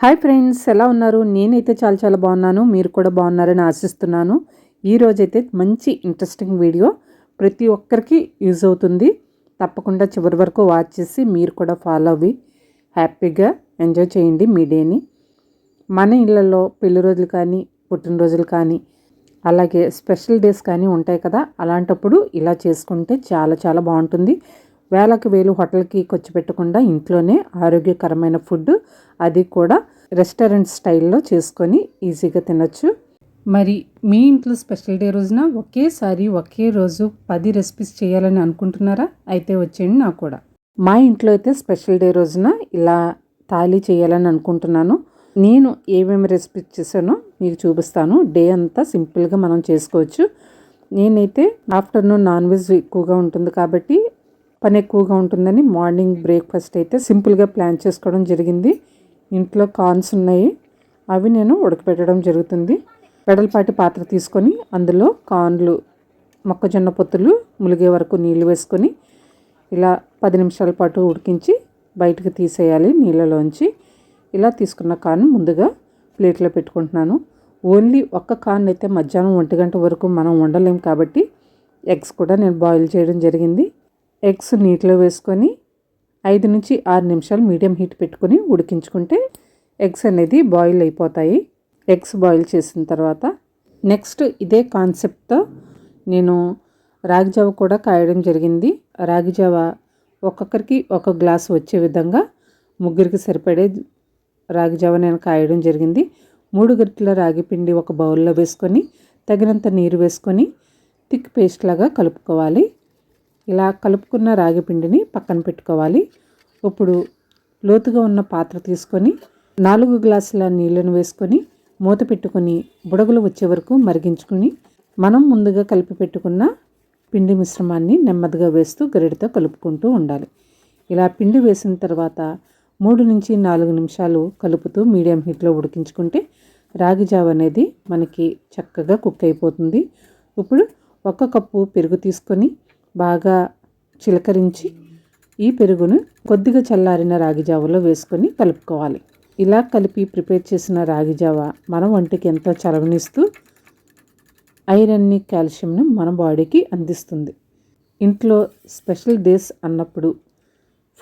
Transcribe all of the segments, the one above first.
Hi friends ఎలా ఉన్నారు? నేనైతే చాలా చాలా బాగున్నాను. మీరు కూడా బాగున్నారని ఆశిస్తున్నాను. ఈరోజైతే మంచి ఇంట్రెస్టింగ్ వీడియో ప్రతి ఒక్కరికి యూజ్ అవుతుంది. తప్పకుండా చివరి వరకు వాచ్ చేసి మీరు కూడా ఫాలో అవ్వి. హ్యాపీగా ఎంజాయ్ చేయండి మీ డేని మన ఇళ్ళల్లో పెళ్ళి రోజులు కానీ పుట్టినరోజులు కానీ అలాగే స్పెషల్ డేస్ కానీ ఉంటాయి కదా అలాంటప్పుడు ఇలా చేసుకుంటే చాలా చాలా బాగుంటుంది. వేలకు వేలు హోటల్కి ఖర్చు పెట్టకుండా ఇంట్లోనే ఆరోగ్యకరమైన ఫుడ్ అది కూడా రెస్టారెంట్ స్టైల్లో చేసుకొని ఈజీగా తినొచ్చు. మరి మీ ఇంట్లో స్పెషల్ డే రోజున ఒకేసారి ఒకే రోజు పది రెసిపీస్ చేయాలని అనుకుంటున్నారా? అయితే వచ్చేయండి నాకు కూడా. మా ఇంట్లో అయితే స్పెషల్ డే రోజున ఇలా తాళీ చేయాలని అనుకుంటున్నాను. నేను ఏమేమి రెసిపీస్ చేశానో మీకు చూపిస్తాను. డే అంతా సింపుల్గా మనం చేసుకోవచ్చు. నేనైతే ఆఫ్టర్నూన్ నాన్ వెజ్ ఎక్కువగా ఉంటుంది కాబట్టి పని ఎక్కువగా ఉంటుందని మార్నింగ్ బ్రేక్ఫాస్ట్ అయితే సింపుల్గా ప్లాన్ చేసుకోవడం జరిగింది. ఇంట్లో కార్న్స్ ఉన్నాయి. అవి నేను ఉడకపెట్టడం జరుగుతుంది. వెడల్పాటి పాత్ర తీసుకొని అందులో కార్న్లు మొక్కజొన్న పొత్తులు ములిగే వరకు నీళ్ళు వేసుకొని ఇలా పది నిమిషాల పాటు ఉడికించి బయటకు తీసేయాలి నీళ్ళలోంచి. ఇలా తీసుకున్న కార్న్ ముందుగా ప్లేట్లో పెట్టుకుంటున్నాను. ఓన్లీ ఒక్క కార్న్ అయితే మధ్యాహ్నం ఒంటి గంట వరకు మనం వండలేం కాబట్టి ఎగ్స్ కూడా నేను బాయిల్ చేయడం జరిగింది. ఎగ్స్ నీటిలో వేసుకొని ఐదు నుంచి ఆరు నిమిషాలు మీడియం హీట్ పెట్టుకొని ఉడికించుకుంటే ఎగ్స్ అనేది బాయిల్ అయిపోతాయి. ఎగ్స్ బాయిల్ చేసిన తర్వాత నెక్స్ట్ ఇదే కాన్సెప్ట్తో నేను రాగి జావ కూడా కాయడం జరిగింది. రాగి జావ ఒక్కొక్కరికి ఒక గ్లాస్ వచ్చే విధంగా ముగ్గురికి సరిపడే రాగి జావ నేను కాయడం జరిగింది. మూడు గరిటెల రాగి పిండి ఒక బౌల్లో వేసుకొని తగినంత నీరు వేసుకొని థిక్ పేస్ట్ లాగా కలుపుకోవాలి. ఇలా కలుపుకున్న రాగి పిండిని పక్కన పెట్టుకోవాలి. ఇప్పుడు లోతుగా ఉన్న పాత్ర తీసుకొని నాలుగు గ్లాసుల నీళ్ళను వేసుకొని మూత పెట్టుకొని బుడగలు వచ్చే వరకు మరిగించుకుని మనం ముందుగా కలిపి పెట్టుకున్న పిండి మిశ్రమాన్ని నెమ్మదిగా వేస్తూ గరిడితో కలుపుకుంటూ ఉండాలి. ఇలా పిండి వేసిన తర్వాత మూడు నుంచి నాలుగు నిమిషాలు కలుపుతూ మీడియం హీట్లో ఉడికించుకుంటే రాగి జావ అనేది మనకి చక్కగా కుక్ అయిపోతుంది. ఇప్పుడు ఒక కప్పు పెరుగు తీసుకొని బాగా చిలకరించి ఈ పెరుగును కొద్దిగా చల్లారిన రాగి జావలో వేసుకొని కలుపుకోవాలి. ఇలా కలిపి ప్రిపేర్ చేసిన రాగి జావ మన ఒంటికి ఎంతో చలవనిస్తూ ఐరన్ని కాల్షియంను మన బాడీకి అందిస్తుంది. ఇంట్లో స్పెషల్ డేస్ అన్నప్పుడు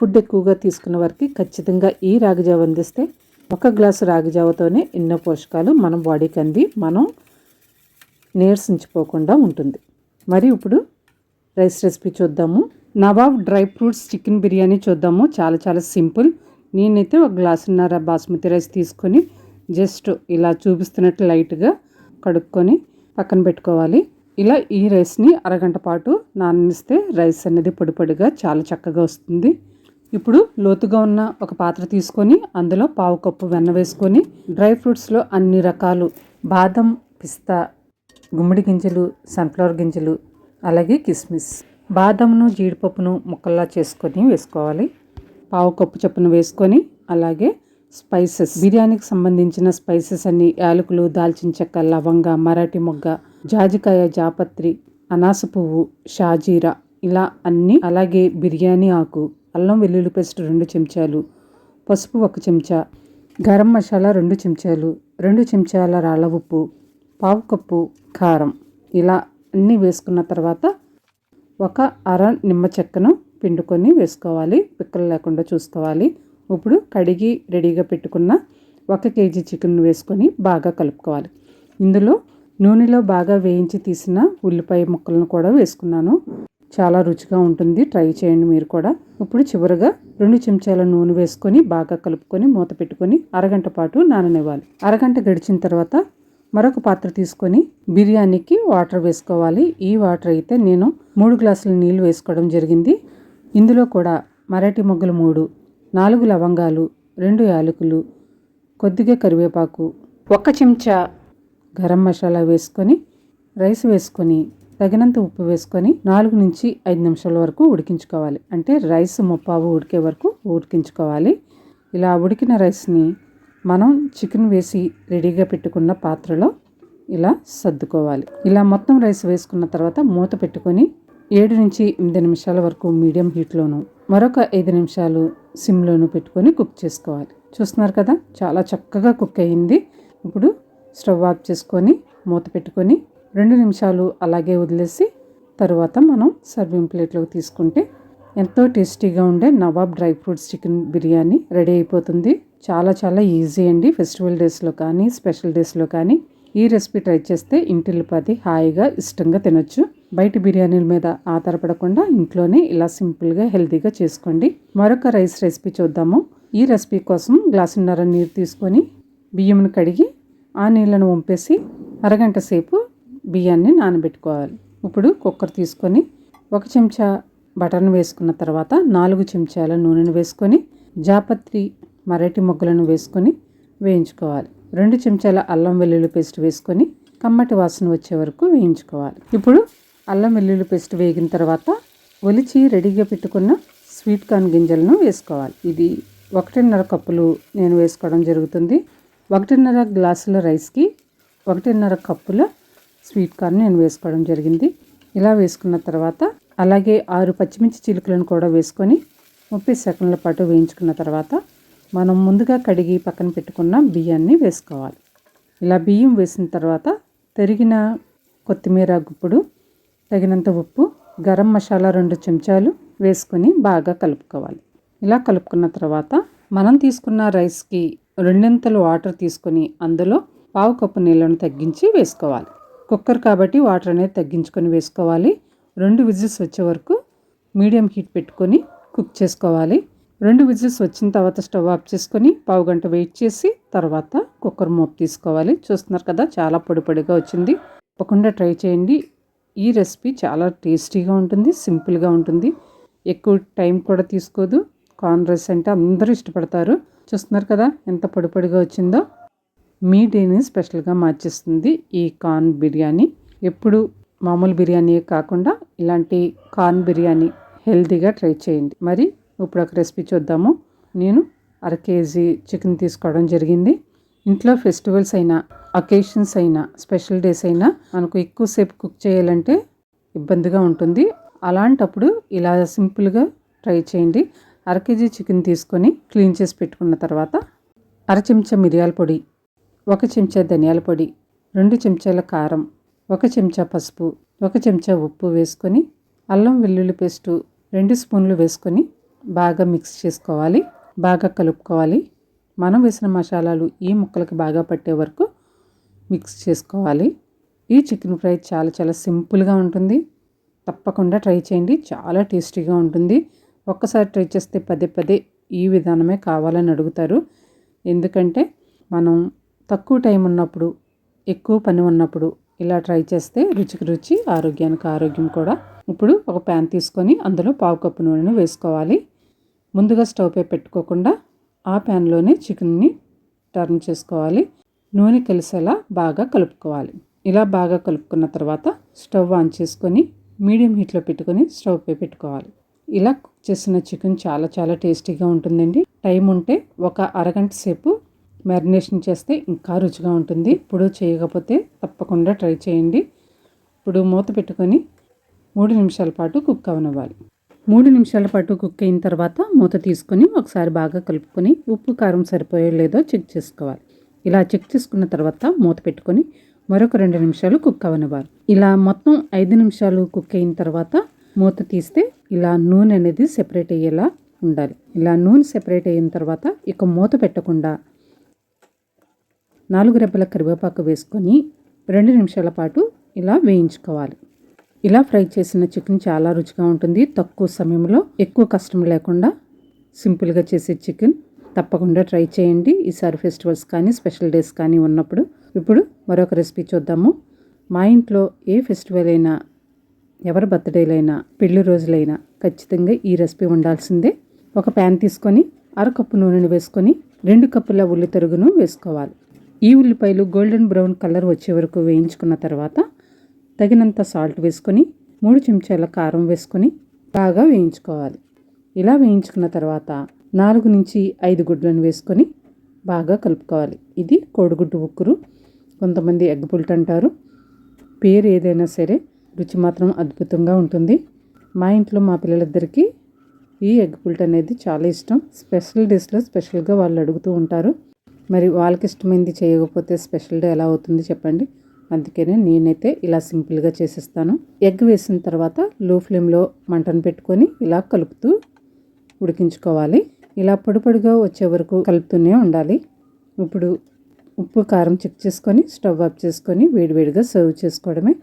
ఫుడ్ ఎక్కువగా తీసుకున్న వారికి ఖచ్చితంగా ఈ రాగి జావ అందిస్తే ఒక గ్లాసు రాగి జావతోనే ఎన్నో పోషకాలు మన బాడీకి అంది. మనం నీరసించిపోకుండా ఉంటుంది. మరి ఇప్పుడు రైస్ రెసిపీ చూద్దాము. Nawab dry fruits chicken biryani చూద్దాము. చాలా చాలా సింపుల్. నేనైతే ఒక గ్లాసున్నర బాస్మతి రైస్ తీసుకొని జస్ట్ ఇలా చూపిస్తున్నట్టు లైట్గా కడుక్కొని పక్కన పెట్టుకోవాలి. ఇలా ఈ రైస్ని అరగంట పాటు నాననిస్తే రైస్ అనేది పొడిపొడిగా చాలా చక్కగా వస్తుంది. ఇప్పుడు లోతుగా ఉన్న ఒక పాత్ర తీసుకొని అందులో పావు కప్పు వెన్న వేసుకొని డ్రై ఫ్రూట్స్లో అన్ని రకాలు బాదం పిస్తా గుమ్మడి గింజలు సన్ఫ్లవర్ గింజలు అలాగే కిస్మిస్. బాదంను జీడిపప్పును ముక్కల్లా చేసుకొని వేసుకోవాలి. పావు కప్పు చొప్పున వేసుకొని అలాగే స్పైసెస్. బిర్యానీకి సంబంధించిన స్పైసెస్ అన్ని యాలకులు దాల్చిన చెక్క లవంగ మరాఠీ మొగ్గ జాజికాయ జాపత్రి అనాస పువ్వు షాజీరా ఇలా అన్నీ అలాగే బిర్యానీ ఆకు అల్లం వెల్లుల్లి పేస్ట్ రెండు చెంచాలు పసుపు ఒక చెంచా గరం మసాలా రెండు చెంచాలు రెండు చెంచాల రాళ్ళ ఉప్పు పావు కప్పు కారం ఇలా అన్నీ వేసుకున్న తర్వాత ఒక అర నిమ్మ చెక్కను పిండుకొని వేసుకోవాలి. పిక్కలు లేకుండా చూసుకోవాలి. ఇప్పుడు కడిగి రెడీగా పెట్టుకున్న ఒక కేజీ చికెన్ వేసుకొని బాగా కలుపుకోవాలి. ఇందులో నూనెలో బాగా వేయించి తీసిన ఉల్లిపాయ ముక్కలను కూడా వేసుకున్నాను. చాలా రుచిగా ఉంటుంది. ట్రై చేయండి మీరు కూడా. ఇప్పుడు చివరిగా రెండు చెంచాల నూనె వేసుకొని బాగా కలుపుకొని మూత పెట్టుకొని అరగంట పాటు నాననివ్వాలి. అరగంట గడిచిన తర్వాత మరొక పాత్ర తీసుకొని బిర్యానీకి వాటర్ వేసుకోవాలి. ఈ వాటర్ అయితే నేను మూడు గ్లాసుల నీళ్ళు వేసుకోవడం జరిగింది. ఇందులో కూడా మరాఠీ మొగ్గలు మూడు నాలుగు లవంగాలు రెండు యాలకులు కొద్దిగా కరివేపాకు ఒక చెంచా గరం మసాలా వేసుకొని రైస్ వేసుకొని తగినంత ఉప్పు వేసుకొని నాలుగు నుంచి ఐదు నిమిషాల వరకు ఉడికించుకోవాలి. అంటే రైస్ ముప్పావు ఉడికే వరకు ఉడికించుకోవాలి. ఇలా ఉడికిన రైస్ని మనం చికెన్ వేసి రెడీగా పెట్టుకున్న పాత్రలో ఇలా సర్దుకోవాలి. ఇలా మొత్తం రైస్ వేసుకున్న తర్వాత మూత పెట్టుకొని ఏడు నుంచి ఎనిమిది నిమిషాల వరకు మీడియం హీట్లోను మరొక ఐదు నిమిషాలు సిమ్లోను పెట్టుకొని కుక్ చేసుకోవాలి. చూస్తున్నారు కదా చాలా చక్కగా కుక్ అయ్యింది. ఇప్పుడు స్టవ్ ఆఫ్ చేసుకొని మూత పెట్టుకొని రెండు నిమిషాలు అలాగే వదిలేసి తర్వాత మనం సర్వింగ్ ప్లేట్లోకి తీసుకుంటే ఎంతో టేస్టీగా ఉండే Nawab dry fruits chicken biryani ready అయిపోతుంది. చాలా చాలా ఈజీ అండి. ఫెస్టివల్ డేస్లో కానీ స్పెషల్ డేస్లో కానీ ఈ రెసిపీ ట్రై చేస్తే ఇంటిల్లిపాతి హాయిగా ఇష్టంగా తినొచ్చు. బయట బిర్యానీల మీద ఆధారపడకుండా ఇంట్లోనే ఇలా సింపుల్గా హెల్తీగా చేసుకోండి. మరొక రైస్ రెసిపీ చూద్దాము. ఈ రెసిపీ కోసం గ్లాసున్నర నీరు తీసుకొని బియ్యంను కడిగి ఆ నీళ్ళను వంపేసి అరగంట సేపు బియ్యాన్ని నానబెట్టుకోవాలి. ఇప్పుడు కుక్కర్ తీసుకొని ఒక చెంచా బటర్ను వేసుకున్న తర్వాత నాలుగు చెంచాల నూనెను వేసుకొని జాపత్రి మరటి మొగ్గలను వేసుకొని వేయించుకోవాలి. రెండు చెంచాల అల్లం వెల్లుల్లి పేస్ట్ వేసుకొని కమ్మటి వాసన వచ్చే వరకు వేయించుకోవాలి. ఇప్పుడు అల్లం వెల్లుల్లి పేస్ట్ వేగిన తర్వాత ఒలిచి రెడీగా పెట్టుకున్న స్వీట్ కార్న్ గింజలను వేసుకోవాలి. ఇది ఒకటిన్నర కప్పులు నేను వేసుకోవడం జరుగుతుంది. ఒకటిన్నర గ్లాసుల రైస్కి ఒకటిన్నర కప్పుల స్వీట్ కార్న్ నేను వేసుకోవడం జరిగింది. ఇలా వేసుకున్న తర్వాత అలాగే ఆరు పచ్చిమిర్చి చిలుకలను కూడా వేసుకొని ముప్పై సెకండ్ల పాటు వేయించుకున్న తర్వాత మనం ముందుగా కడిగి పక్కన పెట్టుకున్న బియ్యాన్ని వేసుకోవాలి. ఇలా బియ్యం వేసిన తర్వాత తరిగిన కొత్తిమీర గుప్పుడు తగినంత ఉప్పు గరం మసాలా రెండు చెంచాలు వేసుకొని బాగా కలుపుకోవాలి. ఇలా కలుపుకున్న తర్వాత మనం తీసుకున్న రైస్కి రెండింతలు వాటర్ తీసుకొని అందులో పావు కప్పు నీళ్ళను తగ్గించి వేసుకోవాలి. కుక్కర్ కాబట్టి వాటర్ అనేది తగ్గించుకొని వేసుకోవాలి. రెండు విజిల్స్ వచ్చే వరకు మీడియం హీట్ పెట్టుకొని కుక్ చేసుకోవాలి. రెండు విజిల్స్ వచ్చిన తర్వాత స్టవ్ ఆఫ్ చేసుకొని పావు గంట వెయిట్ చేసి తర్వాత కుక్కర్ మూత తీసుకోవాలి. చూస్తున్నారు కదా చాలా పొడి పొడిగా వచ్చింది. తప్పకుండా ట్రై చేయండి. ఈ రెసిపీ చాలా టేస్టీగా ఉంటుంది సింపుల్గా ఉంటుంది. ఎక్కువ టైం కూడా తీసుకోదు. కార్న్ రైస్ అంటే అందరూ ఇష్టపడతారు. చూస్తున్నారు కదా ఎంత పొడి పొడిగా వచ్చిందో. మీ డేని స్పెషల్గా మార్చేస్తుంది ఈ కార్న్ బిర్యానీ. ఎప్పుడు మామూలు బిర్యానీ కాకుండా ఇలాంటి కార్న్ బిర్యానీ హెల్తీగా ట్రై చేయండి. మరి ఇప్పుడు ఒక రెసిపీ చూద్దాము. నేను అర కేజీ చికెన్ తీసుకోవడం జరిగింది. ఇంట్లో ఫెస్టివల్స్ అయినా అకేషన్స్ అయినా స్పెషల్ డేస్ అయినా మనకు ఎక్కువసేపు కుక్ చేయాలంటే ఇబ్బందిగా ఉంటుంది. అలాంటప్పుడు ఇలా సింపుల్గా ట్రై చేయండి. అర కేజీ చికెన్ తీసుకొని క్లీన్ చేసి పెట్టుకున్న తర్వాత అర చెంచా మిరియాల పొడి ఒక చెంచా ధనియాల పొడి రెండు చెంచాల కారం ఒక చెంచా పసుపు ఒక చెంచా ఉప్పు వేసుకొని అల్లం వెల్లుల్లి పేస్టు రెండు స్పూన్లు వేసుకొని బాగా మిక్స్ చేసుకోవాలి బాగా కలుపుకోవాలి. మనం వేసిన మసాలాలు ఈ ముక్కలకి బాగా పట్టే వరకు మిక్స్ చేసుకోవాలి. ఈ చికెన్ ఫ్రై చాలా చాలా సింపుల్గా ఉంటుంది. తప్పకుండా ట్రై చేయండి చాలా టేస్టీగా ఉంటుంది. ఒక్కసారి ట్రై చేస్తే పదే పదే ఈ విధానమే కావాలని అడుగుతారు. ఎందుకంటే మనం తక్కువ టైం ఉన్నప్పుడు ఎక్కువ పని ఉన్నప్పుడు ఇలా ట్రై చేస్తే రుచికి రుచి ఆరోగ్యానికి ఆరోగ్యం కూడా. ఇప్పుడు ఒక ప్యాన్ తీసుకొని అందులో పావు కప్పు నూనెను వేసుకోవాలి. ముందుగా స్టవ్ పై పెట్టుకోకుండా ఆ ప్యాన్లోనే చికెన్ని టర్న్ చేసుకోవాలి. నూనె కలిసేలా బాగా కలుపుకోవాలి. ఇలా బాగా కలుపుకున్న తర్వాత స్టవ్ ఆన్ చేసుకొని మీడియం హీట్లో పెట్టుకొని స్టవ్ పై పెట్టుకోవాలి. ఇలా కుక్ చేసిన చికెన్ చాలా చాలా టేస్టీగా ఉంటుందండి. టైం ఉంటే ఒక అరగంట సేపు మ్యారినేషన్ చేస్తే ఇంకా రుచిగా ఉంటుంది. ఇప్పుడు చేయకపోతే తప్పకుండా ట్రై చేయండి. ఇప్పుడు మూత పెట్టుకొని మూడు నిమిషాల పాటు కుక్ అవనివ్వాలి. మూడు నిమిషాల పాటు కుక్ అయిన తర్వాత మూత తీసుకొని ఒకసారి బాగా కలుపుకొని ఉప్పు కారం సరిపోయే లేదో చెక్ చేసుకోవాలి. ఇలా చెక్ చేసుకున్న తర్వాత మూత పెట్టుకొని మరొక రెండు నిమిషాలు కుక్ అవనివ్వాలి. ఇలా మొత్తం ఐదు నిమిషాలు కుక్ అయిన తర్వాత మూత తీస్తే ఇలా నూనె అనేది సెపరేట్ అయ్యేలా ఉండాలి. ఇలా నూనె సెపరేట్ అయిన తర్వాత ఇక మూత పెట్టకుండా నాలుగు రెబ్బల కరివేపాకు వేసుకొని రెండు నిమిషాల పాటు ఇలా వేయించుకోవాలి. ఇలా ఫ్రై చేసిన చికెన్ చాలా రుచిగా ఉంటుంది. తక్కువ సమయంలో ఎక్కువ కష్టం లేకుండా సింపుల్గా చేసే చికెన్. తప్పకుండా ట్రై చేయండి. ఈసారి ఫెస్టివల్స్ కానీ స్పెషల్ డేస్ కానీ ఉన్నప్పుడు ఇప్పుడు మరొక రెసిపీ చూద్దాము. మా ఇంట్లో ఏ ఫెస్టివల్ అయినా ఎవరి బర్త్డేలైనా పెళ్ళి రోజులైనా ఖచ్చితంగా ఈ రెసిపీ ఉండాల్సిందే. ఒక ప్యాన్ తీసుకొని అరకప్పు నూనెను వేసుకొని రెండు కప్పుల ఉల్లి తరుగును వేసుకోవాలి. ఈ ఉల్లిపాయలు గోల్డెన్ బ్రౌన్ కలర్ వచ్చే వరకు వేయించుకున్న తర్వాత తగినంత సాల్ట్ వేసుకొని మూడు చెంచాల కారం వేసుకొని బాగా వేయించుకోవాలి. ఇలా వేయించుకున్న తర్వాత నాలుగు నుంచి ఐదు గుడ్లను వేసుకొని బాగా కలుపుకోవాలి. ఇది కోడిగుడ్డు ఉక్కురు. కొంతమంది ఎగ్ పుల్ట్ అంటారు. పేరు ఏదైనా సరే రుచి మాత్రం అద్భుతంగా ఉంటుంది. మా ఇంట్లో మా పిల్లలిద్దరికీ ఈ ఎగ్ పుల్ట్ అనేది చాలా ఇష్టం. స్పెషల్ డేస్లో స్పెషల్గా వాళ్ళు అడుగుతూ ఉంటారు. మరి వాళ్ళకి ఇష్టమైంది చేయకపోతే స్పెషల్ డే ఎలా అవుతుంది చెప్పండి. అందుకనే నేనైతే ఇలా సింపుల్గా చేసేస్తాను. ఎగ్ వేసిన తర్వాత లో ఫ్లేమ్లో మంటను పెట్టుకొని ఇలా కలుపుతూ ఉడికించుకోవాలి. ఇలా పొడిపొడిగా వచ్చే వరకు కలుపుతూనే ఉండాలి. ఇప్పుడు ఉప్పు కారం చెక్ చేసుకొని స్టవ్ ఆఫ్ చేసుకొని వేడివేడిగా సర్వ్ చేసుకోవడమే.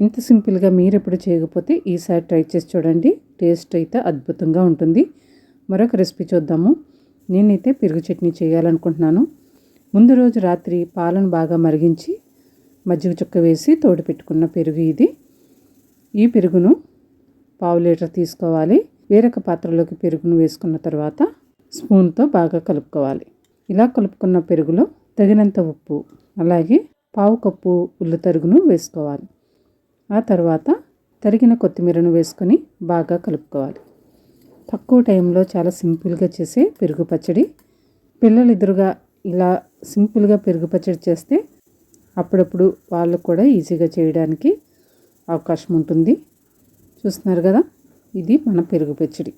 ఇంత సింపుల్గా మీరు ఎప్పుడు చేయకపోతే ఈసారి ట్రై చేసి చూడండి. టేస్ట్ అయితే అద్భుతంగా ఉంటుంది. మరొక రెసిపీ చూద్దాము. నేనైతే పెరుగు చట్నీ చేయాలనుకుంటున్నాను. ముందు రోజు రాత్రి పాలను బాగా మరిగించి మజ్జిగ చుక్క వేసి తోడు పెట్టుకున్న పెరుగు ఇది. ఈ పెరుగును పావు లీటర్ తీసుకోవాలి. వేరొక పాత్రలోకి పెరుగును వేసుకున్న తర్వాత స్పూన్తో బాగా కలుపుకోవాలి. ఇలా కలుపుకున్న పెరుగులో తగినంత ఉప్పు అలాగే పావు కప్పు ఉల్లి తరుగును వేసుకోవాలి. ఆ తర్వాత తరిగిన కొత్తిమీరను వేసుకొని బాగా కలుపుకోవాలి. తక్కువ టైంలో చాలా సింపుల్గా చేసే పెరుగు పచ్చడి. పిల్లలిద్దరుగా ఇలా సింపుల్గా పెరుగు పచ్చడి చేస్తే అప్పుడప్పుడు వాళ్ళు కూడా ఈజీగా చేయడానికి అవకాశం ఉంటుంది. చూస్తున్నారు కదా? ఇది మన పెరుగు పచ్చడి.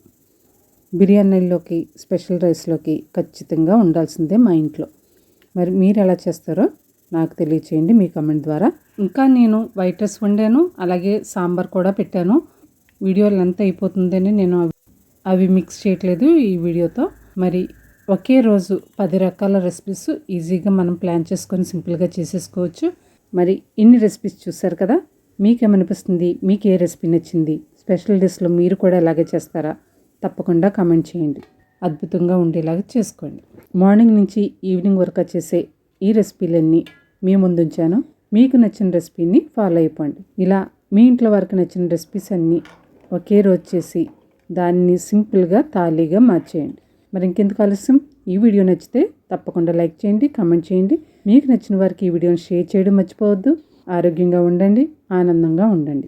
బిర్యానీలోకి స్పెషల్ రైస్లోకి ఖచ్చితంగా ఉండాల్సిందే మా ఇంట్లో. మరి మీరు ఎలా చేస్తారో నాకు తెలియచేయండి మీ కమెంట్ ద్వారా. ఇంకా నేను వైట్ రైస్ వండాను అలాగే సాంబార్ కూడా పెట్టాను. వీడియోలు ఎంత అయిపోతుందని నేను అవి మిక్స్ చేయట్లేదు ఈ వీడియోతో. మరి ఒకే రోజు పది రకాల రెసిపీస్ ఈజీగా మనం ప్లాన్ చేసుకొని సింపుల్గా చేసేసుకోవచ్చు. మరి ఇన్ని రెసిపీస్ చూసారు కదా? మీకేమనిపిస్తుంది? మీకు ఏ రెసిపీ నచ్చింది? స్పెషల్ డిష్లో మీరు కూడా ఇలాగే చేస్తారా? తప్పకుండా కామెంట్ చేయండి. అద్భుతంగా ఉండేలాగా చేసుకోండి. మార్నింగ్ నుంచి ఈవినింగ్ వరకు చేసే ఈ రెసిపీలన్నీ మీ ముందు ఉంచాను మీకు నచ్చిన రెసిపీని ఫాలో అయిపోండి. ఇలా మీ ఇంట్లో వరకు నచ్చిన రెసిపీస్ అన్నీ ఒకే రోజు చేసి దాన్ని సింపుల్గా తాళీగా మార్చేయండి. మరి ఇంకెందుకు ఆలస్యం? ఈ వీడియో నచ్చితే తప్పకుండా లైక్ చేయండి కామెంట్ చేయండి. మీకు నచ్చిన వారికి ఈ వీడియోని షేర్ చేయడం మర్చిపోవద్దు. ఆరోగ్యంగా ఉండండి ఆనందంగా ఉండండి.